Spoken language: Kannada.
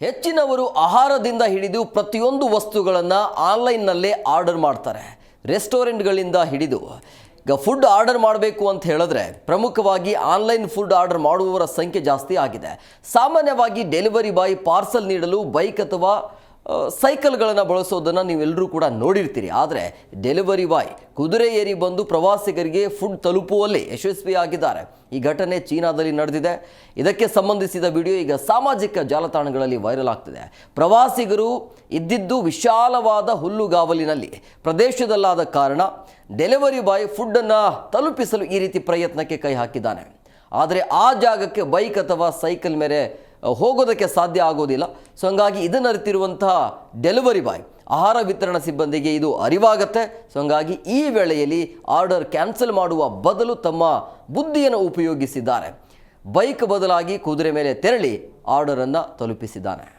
ಹೆಚ್ಚಿನವರು ಆಹಾರದಿಂದ ಹಿಡಿದು ಪ್ರತಿಯೊಂದು ವಸ್ತುಗಳನ್ನು ಆನ್ಲೈನ್ನಲ್ಲೇ ಆರ್ಡರ್ ಮಾಡ್ತಾರೆ. ರೆಸ್ಟೋರೆಂಟ್ಗಳಿಂದ ಹಿಡಿದು ಈಗ ಫುಡ್ ಆರ್ಡರ್ ಮಾಡಬೇಕು ಅಂತ ಹೇಳಿದ್ರೆ ಪ್ರಮುಖವಾಗಿ ಆನ್ಲೈನ್ ಫುಡ್ ಆರ್ಡರ್ ಮಾಡುವವರ ಸಂಖ್ಯೆ ಜಾಸ್ತಿ ಆಗಿದೆ. ಸಾಮಾನ್ಯವಾಗಿ ಡೆಲಿವರಿ ಬಾಯ್ ಪಾರ್ಸಲ್ ನೀಡಲು ಬೈಕ್ ಅಥವಾ ಸೈಕಲ್ಗಳನ್ನು ಬಳಸೋದನ್ನು ನೀವೆಲ್ಲರೂ ಕೂಡ ನೋಡಿರ್ತೀರಿ. ಆದರೆ ಡೆಲಿವರಿ ಬಾಯ್ ಕುದುರೆ ಏರಿ ಬಂದು ಪ್ರವಾಸಿಗರಿಗೆ ಫುಡ್ ತಲುಪುವಲ್ಲಿ ಯಶಸ್ವಿಯಾಗಿದ್ದಾರೆ. ಈ ಘಟನೆ ಚೀನಾದಲ್ಲಿ ನಡೆದಿದೆ. ಇದಕ್ಕೆ ಸಂಬಂಧಿಸಿದ ವಿಡಿಯೋ ಈಗ ಸಾಮಾಜಿಕ ಜಾಲತಾಣಗಳಲ್ಲಿ ವೈರಲ್ ಆಗ್ತಿದೆ. ಪ್ರವಾಸಿಗರು ಇದ್ದಿದ್ದು ವಿಶಾಲವಾದ ಹುಲ್ಲುಗಾವಲಿನಲ್ಲಿ. ಪ್ರದೇಶದಲ್ಲಾದ ಕಾರಣ ಡೆಲಿವರಿ ಬಾಯ್ ಫುಡ್ಡನ್ನು ತಲುಪಿಸಲು ಈ ರೀತಿ ಪ್ರಯತ್ನಕ್ಕೆ ಕೈ ಹಾಕಿದ್ದಾನೆ. ಆದರೆ ಆ ಜಾಗಕ್ಕೆ ಬೈಕ್ ಅಥವಾ ಸೈಕಲ್ ಮೇಲೆ ಹೋಗೋದಕ್ಕೆ ಸಾಧ್ಯ ಆಗೋದಿಲ್ಲ. ಸೊ ಹಂಗಾಗಿ ಇದನ್ನು ಅರಿತಿರುವಂತಹ ಡೆಲಿವರಿ ಬಾಯ್ ಆಹಾರ ವಿತರಣಾ ಸಿಬ್ಬಂದಿಗೆ ಇದು ಅರಿವಾಗತ್ತೆ. ಸೊ ಹಂಗಾಗಿ ಈ ವೇಳೆಯಲ್ಲಿ ಆರ್ಡರ್ ಕ್ಯಾನ್ಸಲ್ ಮಾಡುವ ಬದಲು ತಮ್ಮ ಬುದ್ಧಿಯನ್ನು ಉಪಯೋಗಿಸಿದ್ದಾರೆ. ಬೈಕ್ ಬದಲಾಗಿ ಕುದುರೆ ಮೇಲೆ ತೆರಳಿ ಆರ್ಡರನ್ನು ತಲುಪಿಸಿದ್ದಾನೆ.